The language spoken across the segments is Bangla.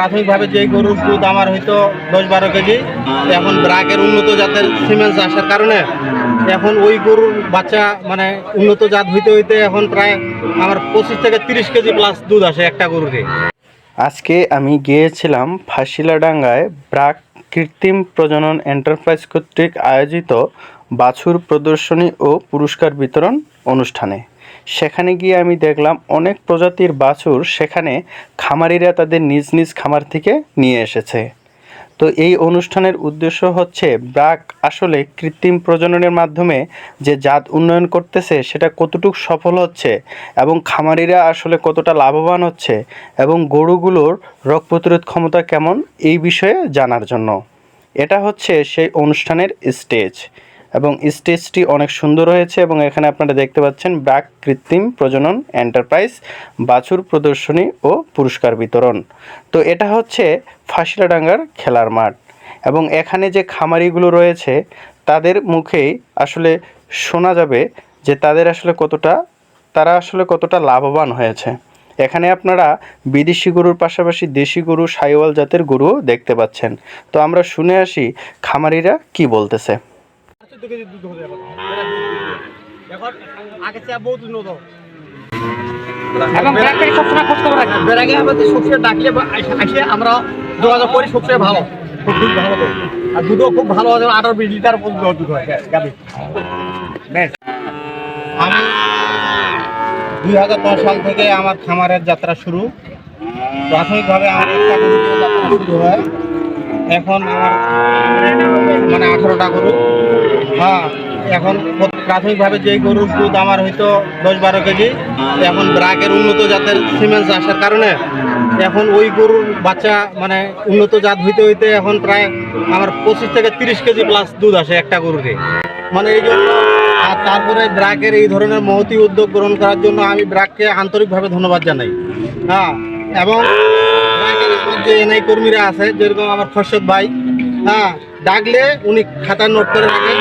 প্রাথমিকভাবে যেই গরুর দুধ আমার হয়তো দশ বারো কেজি, এখন ব্রাকের উন্নত জাতের সিমেন্স আসার কারণে এখন ওই গরুর বাচ্চা মানে উন্নত জাত হইতে হইতে এখন প্রায় আমার পঁচিশ থেকে তিরিশ কেজি প্লাস দুধ আসে একটা গরুকে আজকে আমি গিয়েছিলাম ফাঁসিলাডাঙ্গায় ব্রাক কৃত্রিম প্রজনন এন্টারপ্রাইজ কর্তৃক আয়োজিত বাছুর প্রদর্শনী ও পুরস্কার বিতরণ অনুষ্ঠানে। সেখানে গিয়ে আমি দেখলাম অনেক প্রজাতির বাছুর সেখানে খামারিরা তাদের নিজ নিজ খামার থেকে নিয়ে এসেছে। তো এই অনুষ্ঠানের উদ্দেশ্য হচ্ছে, ব্রাক আসলে কৃত্রিম প্রজননের মাধ্যমে যে জাত উন্নয়ন করতেছে, সেটা কতটুকু সফল হচ্ছে এবং খামারিরা আসলে কতটা লাভবান হচ্ছে এবং গরুগুলোর রোগ প্রতিরোধ ক্ষমতা কেমন, এই বিষয়ে জানার জন্য। এটা হচ্ছে সেই অনুষ্ঠানের স্টেজ এবং স্টেজটি অনেক সুন্দর হয়েছে এবং এখানে আপনারা দেখতে পাচ্ছেন ব্রাক কৃত্রিম প্রজনন এন্টারপ্রাইজ, বাছুর প্রদর্শনী ও পুরস্কার বিতরণ। তো এটা হচ্ছে ফাঁসিলাডাঙ্গার খেলার মাঠ এবং এখানে যে খামারিগুলো রয়েছে, তাদের মুখেই আসলে শোনা যাবে যে তাদের আসলে কতটা, তারা আসলে কতটা লাভবান হয়েছে। এখানে আপনারা বিদেশি গরুর পাশাপাশি দেশি গরু, সাইওয়াল জাতের গরুও দেখতে পাচ্ছেন। তো আমরা শুনে আসি খামারিরা কি বলতেছে। চোদ্দ কেজি দুধ এখন এখন আগে চেয়ে বহুত উন্নত। এবং ব্র্যাকের সবসময় খোঁজ খবর রাখি বেড়াগে আমাদের সবসময় ডাকলে বা আইসে- আইসে আমরা যোগাযোগ করি সবসময় ভালো। খুব ভালো আর দুধও খুব ভালো আঠারো বিশ লিটার পর্যন্ত দুধ হয় আমি দুই হাজার দশ সাল থেকে আমার খামারের যাত্রা শুরু। প্রাথমিকভাবে আমার একটা গরু যাত্রা শুরু হয়। এখন আমার মানে আঠারোটা গরু। হ্যাঁ এখন প্রাথমিকভাবে যেই গরুর দুধ আমার হয়তো দশ বারো কেজি এখন ব্রাকের উন্নত জাতের সিমেন্স আসার কারণে এখন ওই গরুর বাচ্চা মানে উন্নত জাত হইতে হইতে এখন প্রায় আমার পঁচিশ থেকে তিরিশ কেজি প্লাস দুধ আসে একটা গরুকে। মানে এই জন্য আর তারপরে ব্র্যাকের এই ধরনের মহতি উদ্যোগ গ্রহণ করার জন্য আমি ব্রাককে আন্তরিকভাবে ধন্যবাদ জানাই। হ্যাঁ এবং যে এনআই কর্মীরা আছে, যেরকম আমার খর্ষদ ভাই হ্যাঁ ডাকলে উনি খাতায় নোট করে রাখেন।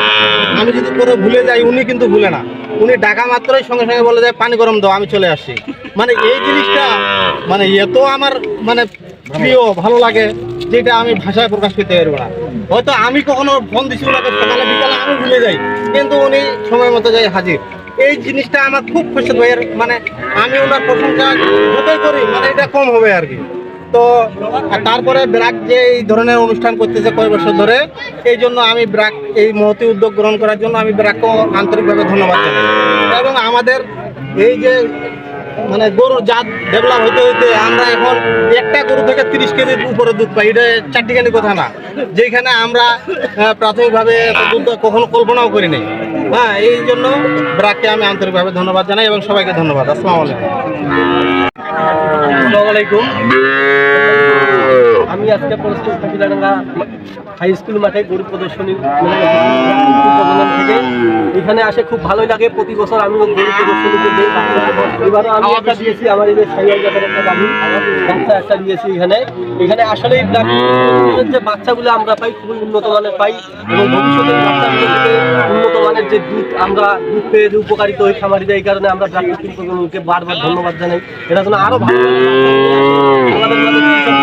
আমি যদি করে ভুলে যাই, উনি কিন্তু ভুলে না। উনি ডাকা মাত্রই সঙ্গে সঙ্গে বলে যায় পানি গরম দাও, আমি চলে আসি মানে এই জিনিসটা মানে এত আমার মানে প্রিয়, ভালো লাগে, যেটা আমি ভাষায় প্রকাশ করতে পারব না। হয়তো আমি কখনো ফোন দিছি ওনাকে সকালে, বিকালে আমি ভুলে যাই। কিন্তু উনি সময় মতো যাই হাজির। এই জিনিসটা আমার খুব খুশি ভাইয়ের মানে আমি ওনার প্রশংসা যতই করি মানে এটা কম হবে আর কি। তো তারপরে ব্রাক যে এই ধরনের অনুষ্ঠান করতেছে কয়েক বছর ধরে, এই জন্য আমি ব্রাক এই মহতি উদ্যোগ গ্রহণ করার জন্য আমি ব্রাককেও আন্তরিকভাবে ধন্যবাদ জানাই। এবং আমাদের এই যে মানে গরুর জাত ডেভেলপ হইতে হইতে আমরা এখন একটা গরু থেকে তিরিশ কেজির উপরে দুধ পাই, এটা চারটিখানি কথা না। যেখানে আমরা প্রাথমিকভাবে দুধ কখনো কল্পনাও করি নাই। হ্যাঁ এই জন্য ব্রাককে আমি আন্তরিকভাবে ধন্যবাদ জানাই এবং সবাইকে ধন্যবাদ। আসসালামু আলাইকুম। আমি আজকে কাকিলাডাঙ্গা হাই স্কুল মাঠে গরু প্রদর্শনী থেকে এখানে আসে খুব ভালোই লাগে। প্রতি বছর আমি গরু প্রদর্শনীতে দিই এবারও আমি একটা দিয়েছি, আমার জাতের একটা বাচ্চা একটা দিয়েছি এখানে। এখানে আসলে যে বাচ্চাগুলো আমরা পাই, খুবই উন্নত মানের পাই এবং ভবিষ্যতে বাচ্চাগুলো মানের যে দুধ, আমরা দুধ পেয়ে যে উপকারিত হই খামারিদের এই কারণে আমরা প্রজননকে বারবার ধন্যবাদ জানাই। এটা যেন আরও ভালো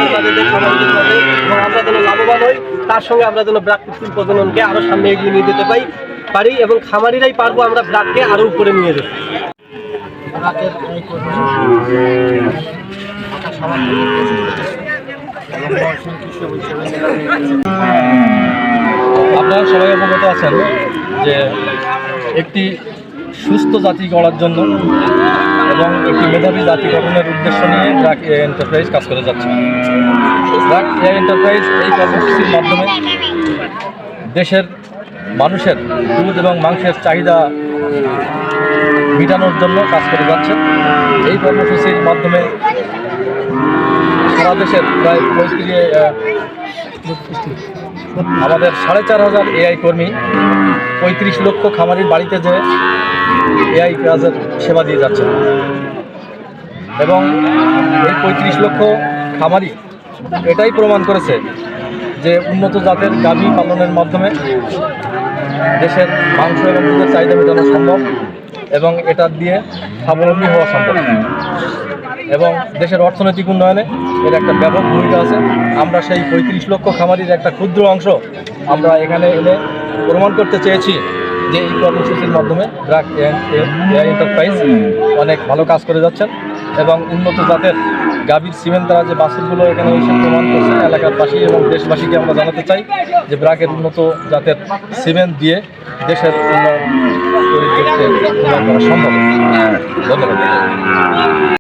আমাদের আমরা যেন লাভবান হই, তার সঙ্গে আমরা যেন প্রাকৃতিক প্রজননকে আরও সামনে এগিয়ে নিয়ে যেতে পারি পারি এবং খামারিরাই পারব আমরা ব্রাককে আরও উপরে নিয়ে যেতে। আপনারা সবাই অবগত আছেন? যে একটি সুস্থ জাতি গড়ার জন্য এবং একটি মেধাবী জাতি গঠনের উদ্দেশ্য নিয়ে ড্রাক এ এন্টারপ্রাইজ কাজ করে যাচ্ছে। ড্রাক এ এন্টারপ্রাইজ এই কর্মসূচির মাধ্যমে দেশের মানুষের দুধ এবং মাংসের চাহিদা মেটানোর জন্য কাজ করে যাচ্ছে। এই কর্মসূচির মাধ্যমে সারা দেশের প্রায় পঁয়ত্রিশ আমাদের সাড়ে চার হাজার এআই কর্মী, পঁয়ত্রিশ লক্ষ খামারির বাড়িতে যে এআই কাজের সেবা দিয়ে যাচ্ছে। এবং এই পঁয়ত্রিশ লক্ষ খামারি এটাই প্রমাণ করেছে যে উন্নত জাতের গাভী পালনের মাধ্যমে দেশের মাংস এবং দুধের চাহিদা মেটানো সম্ভব এবং এটা দিয়ে স্বাবলম্বী হওয়া সম্ভব। এবং দেশের অর্থনৈতিক উন্নয়নে এর একটা ব্যাপক ভূমিকা আছে। আমরা সেই পঁয়ত্রিশ লক্ষ খামারির একটা ক্ষুদ্র অংশ আমরা এখানে এনে প্রমাণ করতে চেয়েছি যে এই কর্মসূচির মাধ্যমে এয়ার এন্টারপ্রাইজ অনেক ভালো কাজ করে যাচ্ছেন এবং উন্নত জাতের গাভীর সিমেন্ট দ্বারা যে বাছুরগুলো এখানে এসে প্রমাণ করছে, এলাকার এলাকারবাসী এবং দেশবাসীকে আমরা জানাতে চাই যে ব্রাকের উন্নত জাতের সিমেন্ট দিয়ে দেশের উন্নয়ন করা সম্ভব। ধন্যবাদ।